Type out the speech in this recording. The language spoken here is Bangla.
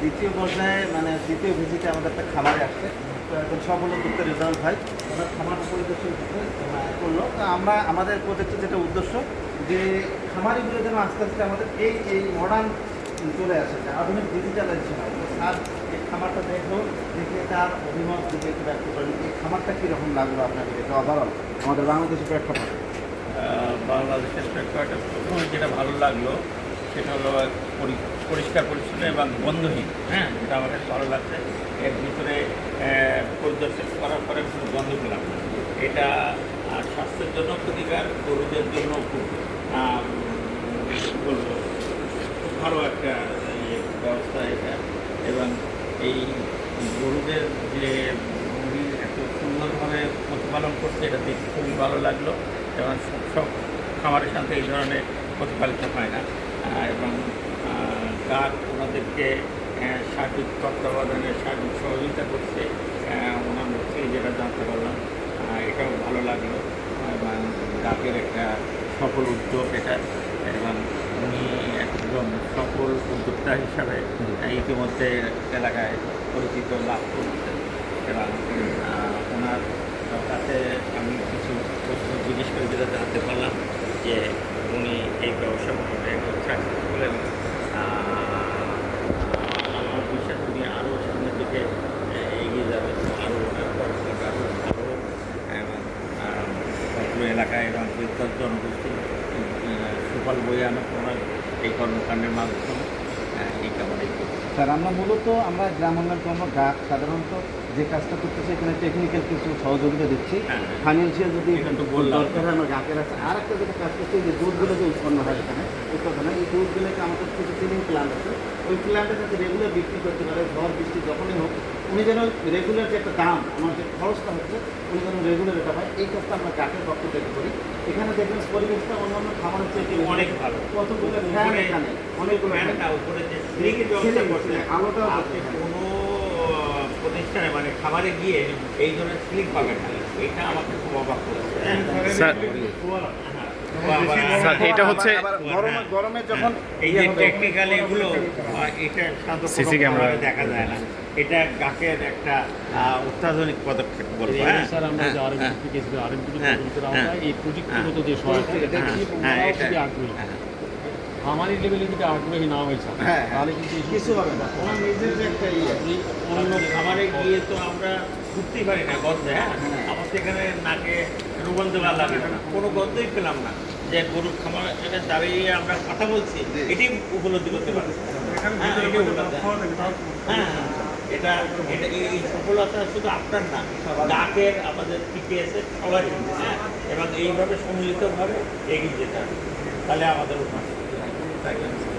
দ্বিতীয় পর্যায়ে মানে দ্বিতীয় ভিজিটে আমাদের একটা খামারে আসছে। তো সফল উদ্যোক্তা রেজাউল ভাই ওনার খামার পরিদর্শন করল। তো আমরা, আমাদের প্রজেক্টের যেটা উদ্দেশ্য, যে খামারিগুলো যেন আস্তে আস্তে আমাদের এই এই মডার্ন চলে আসে আধুনিক ডিজিটালাইজেশন হয়। স্যার, এই খামারটা দেখল, দেখে তার অভিমত দিকে একটু ব্যক্ত করেন এই খামারটা কীরকম লাগল আপনাদের এটা ওভারঅল আমাদের বাংলাদেশের প্রেক্ষাপটে। বাংলাদেশের প্রেক্ষাপটে প্রথমে যেটা ভালো লাগল, সেটা হলো পরিষ্কার, পরিচ্ছন্ন এবং গন্ধহীন হ্যাঁ আমার কাছে ভালো লাগছে এর ভিতরে পরিদর্শন করার পরে কোনো গন্ধ পেলাম এটা স্বাস্থ্যের জন্য ক্ষতিকার, গরুদের জন্য খুব বলব খুব ভালো একটা ইয়ে ব্যবস্থা এটা। এবং এই গরুদের যে এত সুন্দরভাবে প্রতিপালন করছে, এটা দেখতে খুবই ভালো লাগল। এবং সব খামারের সাথে এই ধরনের প্রতিপালিত হয় না। এবং গাছ ওনাদেরকে সার্বিক তত্ত্বাবধানে সার্বিক সহযোগিতা করছে। ওনার মুখ যেটা জানতে পারলাম এটাও ভালো লাগল। এবং গাছের একটা সফল উদ্যোগ এটা। এবং উনি একজন সফল উদ্যোক্তা হিসাবে ইতিমধ্যে এলাকায় পরিচিত লাভ করছেন। এবং ওনার কাছে আমি কিছু প্রশ্ন জিজ্ঞেস করে যেটা জানতে পারলাম যে উনি এই ব্যবসা একদম সাকসেসফুল এবং আমার বিশ্বাস আরও সামনের দিকে এগিয়ে যাবে আরও ভালো এবং এলাকায় এবং বৃদ্ধ জনগোষ্ঠী সুফল বয়ে আনা এই কর্মকাণ্ডের মাধ্যমে এই কামনাই স্যার আমরা মূলত আমরা গ্রাম উন্নয়ন কর্ম গাছ সাধারণত যে কাজটা করতেছি এখানে টেকনিক্যাল কিছু সহযোগিতা দিচ্ছি। হ্যাঁ। ফাইন্যান্সিয়াল যদি দরকার হয় আমরা আছে। আর একটা যেটা কাজ করছি যে দুধগুলো যে উৎপন্ন হয় এখানে উৎপাদনে এই দুধগুলোকে আমাদের কিছু সিলিং প্ল্যান আছে ওই প্ল্যান্টের সাথে রেগুলার বিক্রি করতে পারে ঝড় বৃষ্টি যখনই হোক উনি যেন রেগুলার যে একটা দাম আমার যে খরচটা হচ্ছে উনি যেন রেগুলার এটা হয় এই কাজটা আমরা গাছের পক্ষ থেকে করি। এখানে দেখবেন পরিবেশটা অন্যান্য খামারের চেয়ে অনেক ভালো। কতগুলো ফ্যান এখানে অনেকগুলো করছে। কোনো প্রতিষ্ঠানে মানে খাবারে গিয়ে এই ধরনের সিলিং পাবেন না। এটা আমাকে খুব অবাক করেছে। হ্যাঁ। এটা হচ্ছে- গরমে গরমে যখন এই ইয়ে যে টেকনিক্যাল এগুলো এটা সিসি ক্যামেরা। দেখা যায় না এটা গাছের একটা অত্যাধুনিক পদক্ষেপ বলব হ্যাঁ স্যার আমরা যে আরএমপি আরএনপি আরএমপি হ্যাঁ, হ্যাঁ, এই প্রযুক্তিগত যে সহায়তা এটা হ্যাঁ, কি হ্যাঁ, এটা- আগ্রহী হ্যাঁ। আমারই লেভেলে যদি আগ্রহী না হয়েছে হ্যাঁ, তাহলে কিন্তু কিছু হবে না। ওনার নিজের একটা ইয়ে। আপনি অন্য খাবারে গিয়ে তো আমরা ঢুকতেই পারি না গন্ধে হ্যাঁ? আমার সেখানে নাকে রুগন্ধ লাগে না। কোনো গন্ধই পেলাম না যে গরুর খামারে দাঁড়িয়ে আমরা কথা বলছি। এটি উপলব্ধি করতে পারি হ্যাঁ, হ্যাঁ হ্যাঁ, এটা এটা এই সফলতা শুধু আপনার না ডাকের আমাদের টিপিএসের সবাই হ্যাঁ এবং এইভাবে সম্মিলিতভাবে এগিয়ে যেতে হবে। তাহলে আমাদের উন্নতি হবে। তাই না?